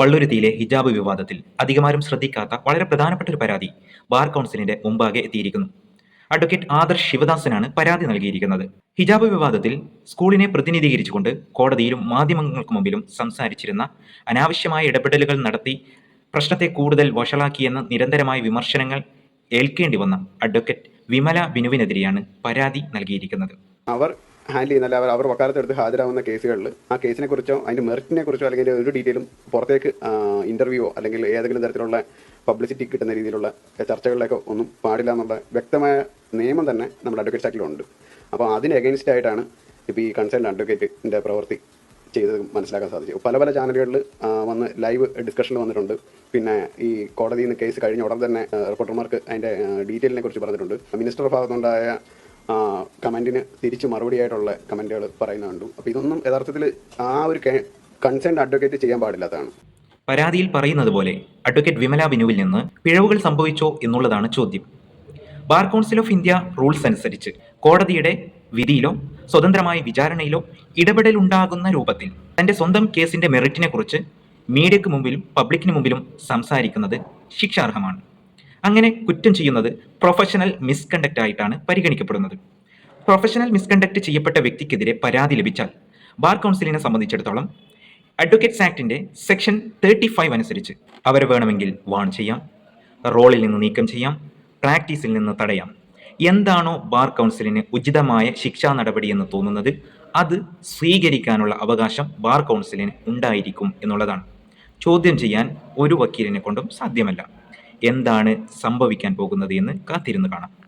പള്ളുരുത്തിയിലെ ഹിജാബ് വിവാദത്തിൽ അധികമാരും ശ്രദ്ധിക്കാത്ത വളരെ പ്രധാനപ്പെട്ട ഒരു പരാതി ബാർ കൗൺസിലിന്റെ മുമ്പാകെ എത്തിയിരിക്കുന്നു. അഡ്വക്കേറ്റ് ആദർശ് ശിവദാസനാണ് പരാതി നൽകിയിരിക്കുന്നത്. ഹിജാബ് വിവാദത്തിൽ സ്കൂളിനെ പ്രതിനിധീകരിച്ചുകൊണ്ട് കോടതിയിലും മാധ്യമങ്ങൾക്ക് മുമ്പിലും സംസാരിച്ചിരുന്ന അനാവശ്യമായ ഇടപെടലുകൾ നടത്തി പ്രശ്നത്തെ കൂടുതൽ വഷളാക്കിയെന്ന നിരന്തരമായ വിമർശനങ്ങൾ ഏൽക്കേണ്ടി വന്ന അഡ്വക്കേറ്റ് വിമല ബിനുവിനെതിരെയാണ് പരാതി നൽകിയിരിക്കുന്നത്. അവർ ഹാൻഡിൽ ചെയ്യുന്ന അല്ല അവർ അവർ വക്കാലത്തെടുത്ത് ഹാജരാകുന്ന കേസുകളിൽ ആ കേസിനെ കുറിച്ചോ അതിന്റെ മെറിറ്റിനെ കുറിച്ചോ അല്ലെങ്കിൽ ഒരു ഡീറ്റെയിലും പുറത്തേക്ക് ഇന്റർവ്യൂവോ അല്ലെങ്കിൽ ഏതെങ്കിലും തരത്തിലുള്ള പബ്ലിസിറ്റി കിട്ടുന്ന രീതിയിലുള്ള ചർച്ചകളിലേക്കോ ഒന്നും പാടില്ല എന്നുള്ള വ്യക്തമായ നിയമം തന്നെ നമ്മുടെ അഡ്വക്കേറ്റ് ആക്ടിലുണ്ട് അപ്പോൾ അതിന് എഗൈൻസ്റ്റ് ആയിട്ടാണ് ഇപ്പോൾ ഈ കൺസേൺ അഡ്വക്കേറ്റിന്റെ പ്രവൃത്തി ചെയ്തത് മനസ്സിലാക്കാൻ സാധിച്ചു പല പല ചാനലുകളിൽ വന്ന് ലൈവ് ഡിസ്കഷനിൽ വന്നിട്ടുണ്ട്. പിന്നെ ഈ കോടതിയിൽ നിന്ന് കേസ് കഴിഞ്ഞ ഉടൻ തന്നെ റിപ്പോർട്ടർമാർക്ക് അതിന്റെ ഡീറ്റെയിലിനെ കുറിച്ച് പറഞ്ഞിട്ടുണ്ട്. മിനിസ്റ്റർ ഭാഗത്തുണ്ടായ കമന്റിന് തിരിച്ച് മറുപടിയായിട്ടുള്ള പറയുന്നത് കണ്ടു. അപ്പോൾ ഇതൊന്നും യഥാർത്ഥത്തിൽ ആ ഒരു കൺസേൺ അഡ്വക്കേറ്റ് ചെയ്യാൻ പാടില്ലാത്തതാണ് പരാതിയിൽ പറയുന്നത് പോലെ അഡ്വക്കേറ്റ് വിമല ബിനുവിൽ നിന്ന് പിഴവുകൾ സംഭവിച്ചോ എന്നുള്ളതാണ് ചോദ്യം. Bar council of India rules അനുസരിച്ച് കോടതിയുടെ വിധിയിലോ സ്വതന്ത്രമായ വിചാരണയിലോ ഇടപെടലുണ്ടാകുന്ന രൂപത്തിൽ തന്റെ സ്വന്തം കേസിന്റെ മെറിറ്റിനെക്കുറിച്ച് മീഡിയക്ക് മുമ്പിലും പബ്ലിക്കിന് മുമ്പിലും സംസാരിക്കുന്നത് ശിക്ഷാർഹമാണ്. അങ്ങനെ കുറ്റം ചെയ്യുന്നത് പ്രൊഫഷണൽ മിസ്കണ്ടക്റ്റ് ആയിട്ടാണ് പരിഗണിക്കപ്പെടുന്നത്. പ്രൊഫഷണൽ മിസ്കണ്ടക്ട് ചെയ്യപ്പെട്ട വ്യക്തിക്കെതിരെ പരാതി ലഭിച്ചാൽ ബാർ കൗൺസിലിനെ സംബന്ധിച്ചിടത്തോളം അഡ്വക്കേറ്റ്സ് ആക്ടിന്റെ സെക്ഷൻ തേർട്ടി ഫൈവ് അനുസരിച്ച് അവരെ വേണമെങ്കിൽ വാൺ ചെയ്യാം റോളിൽ നിന്ന് നീക്കം ചെയ്യാം പ്രാക്ടീസിൽ നിന്ന് തടയാം. എന്താണോ ബാർ കൗൺസിലിന് ഉചിതമായ ശിക്ഷാ നടപടി എന്ന് തോന്നുന്നത് അത് സ്വീകരിക്കാനുള്ള അവകാശം ബാർ കൗൺസിലിന് ഉണ്ടായിരിക്കും എന്നുള്ളതാണ്. ചോദ്യം ചെയ്യാൻ ഒരു വക്കീലിനെ കൊണ്ടും സാധ്യമല്ല. എന്താണ് സംഭവിക്കാൻ പോകുന്നത് എന്ന് കാത്തിരുന്ന് കാണാം.